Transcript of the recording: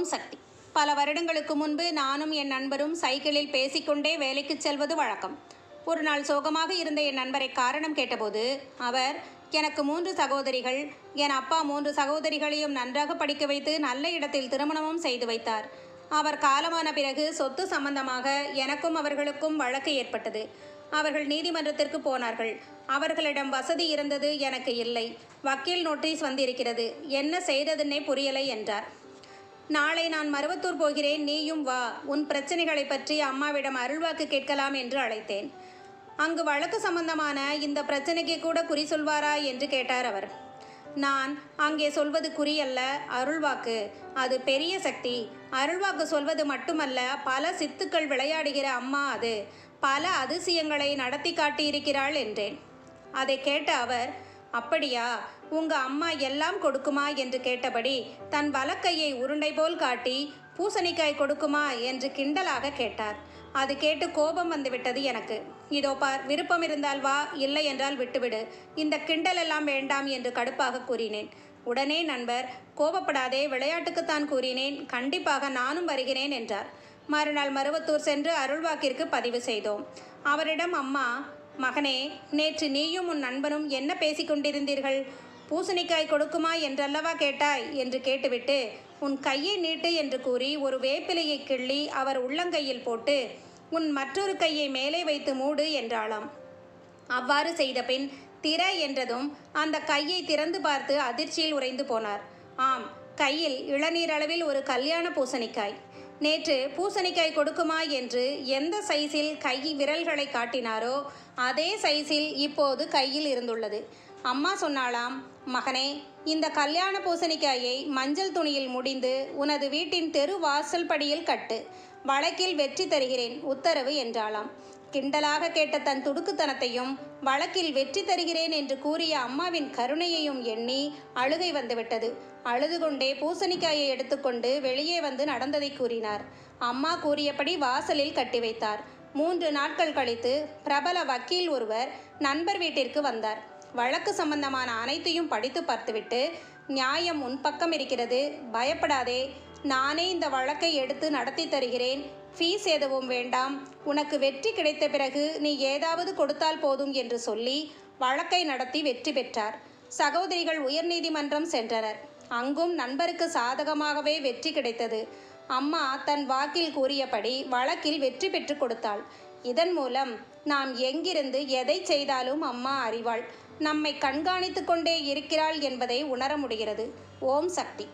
ஓம் சக்தி. பல வருடங்களுக்கு முன்பு நானும் என் நண்பரும் சைக்கிளில் பேசிக்கொண்டே வேலைக்கு செல்வது வழக்கம். ஒரு நாள் சோகமாக இருந்த என் நண்பரை காரணம் கேட்டபோது அவர் எனக்கு மூன்று சகோதரிகள். என் அப்பா மூன்று சகோதரிகளையும் நன்றாக படிக்க வைத்து நல்ல இடத்தில் திருமணமும் செய்து வைத்தார். அவர் காலமான பிறகு சொத்து சம்பந்தமாக எனக்கும் அவர்களுக்கும் வழக்கு ஏற்பட்டது. அவர்கள் நீதிமன்றத்திற்கு போனார்கள். அவர்களிடம் வசதி இருந்தது எனக்கு இல்லை. வக்கீல் நோட்டீஸ் வந்திருக்கிறது. என்ன செய்ததுன்னே புரியலை என்றார். நாளை நான் மருவத்தூர் போகிறேன் நீயும் வா. உன் பிரச்சனைகளை பற்றி அம்மாவிடம் அருள்வாக்கு கேட்கலாம் என்று அழைத்தேன். அங்கு வழக்கு சம்பந்தமான இந்த பிரச்சனைக்கு கூட குறி சொல்வாரா என்று கேட்டார் அவர். நான் அங்கே சொல்வது குறியல்ல அருள்வாக்கு. அது பெரிய சக்தி. அருள்வாக்கு சொல்வது மட்டுமல்ல பல சித்துக்கள் விளையாடுகிற அம்மா அது. பல அதிசயங்களை நடத்தி காட்டியிருக்கிறாள் என்றேன். அதை கேட்ட அவர் அப்படியா? உங்க அம்மா எல்லாம் கொடுக்குமா? என்று கேட்டபடி தன் வலக்கையை உருண்டை போல் காட்டி பூசணிக்காய் கொடுக்குமா? என்று கிண்டலாக கேட்டார். அது கேட்டு கோபம் வந்துவிட்டது எனக்கு. இதோ பார் விருப்பம் இருந்தால் வா இல்லை என்றால் விட்டுவிடு. இந்த கிண்டல் எல்லாம் வேண்டாம் என்று கடுப்பாக கூறினேன். உடனே நண்பர் கோபப்படாதே விளையாட்டுக்குத்தான் கூறினேன். கண்டிப்பாக நானும் வருகிறேன் என்றார். மறுநாள் மருவத்தூர் சென்று அருள்வாக்கிற்கு பதிவு செய்தோம். அவரிடம் அம்மா மகனே நேற்று நீயும் உன் நண்பனும் என்ன பேசிக் கொண்டிருந்தீர்கள் பூசணிக்காய் கொடுக்குமா என்றல்லவா கேட்டாய்? என்று கேட்டுவிட்டு உன் கையை நீட்டு என்று கூறி ஒரு வேப்பிலையை கிள்ளி அவர் உள்ளங்கையில் போட்டு உன் மற்றொரு கையை மேலே வைத்து மூடு என்றாளாம். அவ்வாறு செய்த பின் திற என்றதும் அந்த கையை திறந்து பார்த்து அதிர்ச்சியில் உறைந்து போனார். ஆம் கையில் இளநீரளவில் ஒரு கல்யாண பூசணிக்காய். நேற்று பூசணிக்காய் கொடுக்குமா என்று எந்த சைஸில் கை விரல்களை காட்டினாரோ அதே சைஸில் இப்போது கையில் இருந்துள்ளது. அம்மா சொன்னாலாம் மகனே இந்த கல்யாண பூசணிக்காயை மஞ்சள் துணியில் முடிந்து உனது வீட்டின் தெரு வாசல் படியில் கட்டு. வழக்கில் வெற்றி தருகிறேன் உத்தரவு என்றாளாம். கிண்டலாக கேட்ட தன் துடுக்குத்தனத்தையும் வழக்கில் வெற்றி தருகிறேன் என்று கூறிய அம்மாவின் கருணையையும் எண்ணி அழுகை வந்துவிட்டது. அழுது கொண்டே பூசணிக்காயை எடுத்துக்கொண்டு வெளியே வந்து நடந்ததை கூறினார். அம்மா கூறியபடி வாசலில் கட்டி வைத்தார். மூன்று நாட்கள் கழித்து பிரபல வக்கீல் ஒருவர் நண்பர் வீட்டிற்கு வந்தார். வழக்கு சம்பந்தமான அனைத்தையும் படித்து பார்த்துவிட்டு நியாயம் உன் பக்கம் இருக்கிறது பயப்படாதே. நானே இந்த வழக்கை எடுத்து நடத்தி தருகிறேன். ஃபீஸ் எதுவும் வேண்டாம். உனக்கு வெற்றி கிடைத்த பிறகு நீ ஏதாவது கொடுத்தால் போதும் என்று சொல்லி வழக்கை நடத்தி வெற்றி பெற்றார். சகோதரிகள் உயர்நீதிமன்றம் சென்றனர். அங்கும் நண்பருக்கு சாதகமாகவே வெற்றி கிடைத்தது. அம்மா தன் வாக்கில் கூறியபடி வழக்கில் வெற்றி பெற்று கொடுத்தாள். இதன் மூலம் நாம் எங்கிருந்து எதை செய்தாலும் அம்மா அறிவாள். நம்மை கண்காணித்து கொண்டே இருக்கிறாள் என்பதை உணர முடிகிறது. ஓம் சக்தி.